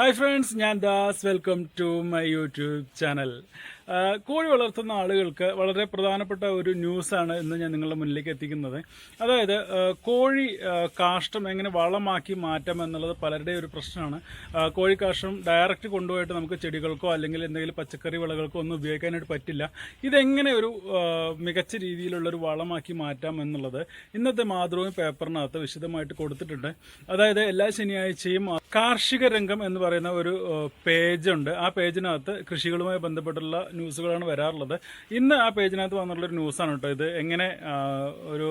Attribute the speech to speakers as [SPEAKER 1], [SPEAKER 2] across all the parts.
[SPEAKER 1] Hi friends ഞാൻ Das. Welcome to my YouTube channel കോഴി വളർത്തുന്ന ആളുകൾക്ക് വളരെ പ്രധാനപ്പെട്ട ഒരു ന്യൂസാണ് ഇന്ന് ഞാൻ നിങ്ങളുടെ മുന്നിലേക്ക് എത്തിക്കുന്നത്. അതായത് കോഴി കാഷ്ടം എങ്ങനെ വളമാക്കി മാറ്റാം എന്നുള്ളത് പലരുടെയും ഒരു പ്രശ്നമാണ്. കോഴി കാഷ്ടം ഡയറക്റ്റ് കൊണ്ടുപോയിട്ട് നമുക്ക് ചെടികൾക്കോ അല്ലെങ്കിൽ എന്തെങ്കിലും പച്ചക്കറി വിളകൾക്കോ ഒന്നും ഉപയോഗിക്കാനായിട്ട് പറ്റില്ല. ഇതെങ്ങനെ ഒരു മികച്ച രീതിയിലുള്ള ഒരു വളമാക്കി മാറ്റാം എന്നുള്ളത് ഇന്നത്തെ മാതൃഭൂമി പേപ്പറിനകത്ത് വിശദമായിട്ട് കൊടുത്തിട്ടുണ്ട്. അതായത് എല്ലാ ശനിയാഴ്ചയും കാർഷിക രംഗം എന്ന് പറയുന്ന ഒരു പേജുണ്ട്. ആ പേജിനകത്ത് കൃഷികളുമായി ബന്ധപ്പെട്ടുള്ള ന്യൂസുകളാണ് വരാറുള്ളത്. ഇന്ന് ആ പേജിനകത്ത് വന്നിട്ടുള്ള ഒരു ന്യൂസാണ് കേട്ടോ ഇത്. എങ്ങനെ ഒരു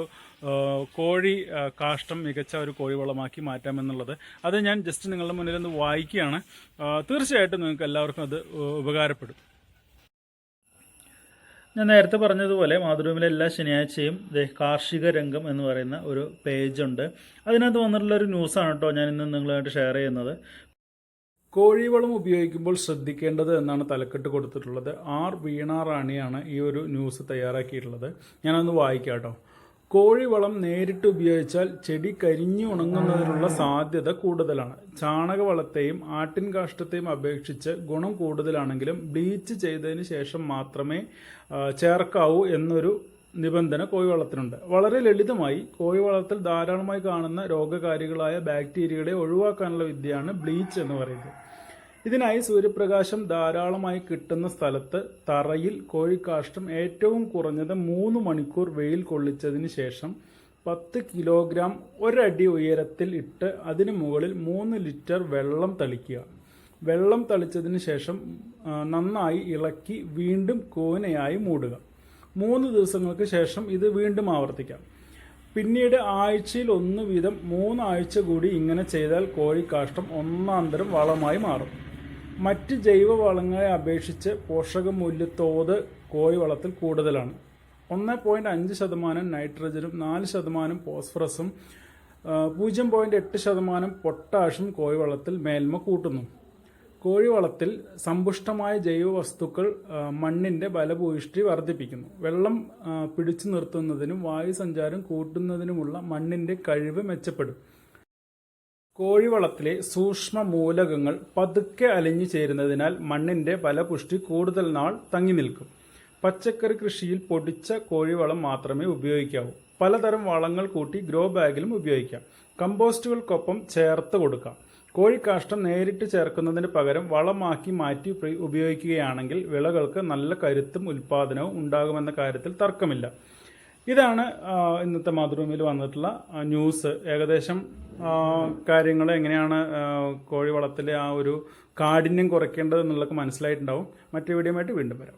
[SPEAKER 1] കോഴി കാഷ്ടം മികച്ച ഒരു കോഴി വളമാക്കി മാറ്റാമെന്നുള്ളത്. അത് ഞാൻ ജസ്റ്റ് നിങ്ങളുടെ മുന്നിൽ ഒന്ന് വായിക്കുകയാണ് തീർച്ചയായിട്ടും നിങ്ങൾക്ക് എല്ലാവർക്കും അത് ഉപകാരപ്പെടും. ഞാൻ നേരത്തെ പറഞ്ഞതുപോലെ മാതൃഭൂമിയിലെ എല്ലാ ശനിയാഴ്ചയും കാർഷിക രംഗം എന്ന് പറയുന്ന ഒരു പേജുണ്ട് അതിനകത്ത് വന്നിട്ടുള്ള ഒരു ന്യൂസാണ് കേട്ടോ ഞാൻ ഇന്ന് നിങ്ങളുമായിട്ട് ഷെയർ ചെയ്യുന്നത്. കോഴിവളം ഉപയോഗിക്കുമ്പോൾ ശ്രദ്ധിക്കേണ്ടത് എന്നാണ് തലക്കെട്ട് കൊടുത്തിട്ടുള്ളത്. ആർ വീണ റാണിയാണ് ഈ ഒരു ന്യൂസ് തയ്യാറാക്കിയിട്ടുള്ളത്. ഞാനൊന്ന് വായിക്കാം കേട്ടോ കോഴിവളം നേരിട്ട് ഉപയോഗിച്ചാൽ ചെടി കരിഞ്ഞു ഉണങ്ങുന്നതിനുള്ള സാധ്യത കൂടുതലാണ്. ചാണകവളത്തെയും ആട്ടിൻ കാഷ്ടത്തെയും അപേക്ഷിച്ച് ഗുണം കൂടുതലാണെങ്കിലും ബ്ലീച്ച് ചെയ്തതിന് ശേഷം മാത്രമേ ചേർക്കാവൂ എന്നൊരു നിബന്ധന കോഴിവളത്തിനുണ്ട്. വളരെ ലളിതമായി കോഴിവളത്തിൽ ധാരാളമായി കാണുന്ന രോഗകാരികളായ ബാക്ടീരിയകളെ ഒഴിവാക്കാനുള്ള വിദ്യയാണ് ബ്ലീച്ച് എന്ന് പറയുന്നത്. ഇതിനായി സൂര്യപ്രകാശം ധാരാളമായി കിട്ടുന്ന സ്ഥലത്ത് തറയിൽ കോഴിക്കാഷ്ടം ഏറ്റവും കുറഞ്ഞത് മൂന്ന് മണിക്കൂർ വെയിൽ കൊള്ളിച്ചതിന് ശേഷം പത്ത് കിലോഗ്രാം ഒരടി ഉയരത്തിൽ ഇട്ട് അതിന് മുകളിൽ മൂന്ന് ലിറ്റർ വെള്ളം തളിക്കുക. വെള്ളം തളിച്ചതിന് ശേഷം നന്നായി ഇളക്കി വീണ്ടും കൂനയായി മൂടുക. മൂന്ന് ദിവസങ്ങൾക്ക് ശേഷം ഇത് വീണ്ടും ആവർത്തിക്കാം. പിന്നീട് ആഴ്ചയിൽ ഒന്ന് വീതം മൂന്നാഴ്ച കൂടി ഇങ്ങനെ ചെയ്താൽ കോഴിക്കാഷ്ടം ഒന്നാന്തരം വളമായി മാറും. മറ്റ് ജൈവ വളങ്ങളെ അപേക്ഷിച്ച് പോഷകമൂല്യതോട് കോഴി വളത്തിൽ കൂടുതലാണ്. ഒന്ന് പോയിന്റ് അഞ്ച് ശതമാനം നൈട്രജനും നാല് ശതമാനം ഫോസ്ഫറസും പൂജ്യം പോയിന്റ് എട്ട് ശതമാനം പൊട്ടാഷും കോഴിവളത്തിൽ മേൽമ കൂട്ടുന്നു. കോഴിവളത്തിൽ സമ്പുഷ്ടമായ ജൈവ വസ്തുക്കൾ മണ്ണിന്റെ ബലഭൂയിഷ്ടി വർദ്ധിപ്പിക്കുന്നു. വെള്ളം പിടിച്ചു നിർത്തുന്നതിനും വായു വായുസഞ്ചാരം കൂട്ടുന്നതിനുമുള്ള മണ്ണിന്റെ കഴിവ് മെച്ചപ്പെടും. കോഴിവളത്തിലെ സൂക്ഷ്മ മൂലകങ്ങൾ പതുക്കെ അലിഞ്ഞു ചേരുന്നതിനാൽ മണ്ണിന്റെ ഫലപുഷ്ടി കൂടുതൽ നാൾ തങ്ങി നിൽക്കും. പച്ചക്കറി കൃഷിയിൽ പൊടിച്ച കോഴിവളം മാത്രമേ ഉപയോഗിക്കാവൂ. പലതരം വളങ്ങൾ കൂട്ടി ഗ്രോ ബാഗിലും ഉപയോഗിക്കാം. കമ്പോസ്റ്റുകൾക്കൊപ്പം ചേർത്ത് കൊടുക്കാം. കോഴിക്കാഷ്ടം നേരിട്ട് ചേർക്കുന്നതിന് പകരം വളമാക്കി മാറ്റി ഉപ- ഉപയോഗിക്കുകയാണെങ്കിൽ വിളകൾക്ക് നല്ല കരുത്തും ഉൽപാദനവും ഉണ്ടാകുമെന്ന കാര്യത്തിൽ തർക്കമില്ല. ഇതാണ് ഇന്നത്തെ മാതൃഭൂമിയിൽ വന്നിട്ടുള്ള ന്യൂസ് ഏകദേശം കാര്യങ്ങൾ എങ്ങനെയാണ് കോഴി വളത്തിലെ ആ ഒരു കാഠിന്യം കുറയ്ക്കേണ്ടത് എന്നുള്ളതൊക്കെ മനസ്സിലായിട്ടുണ്ടാവും. മറ്റു വീഡിയോ വീണ്ടും വരാം.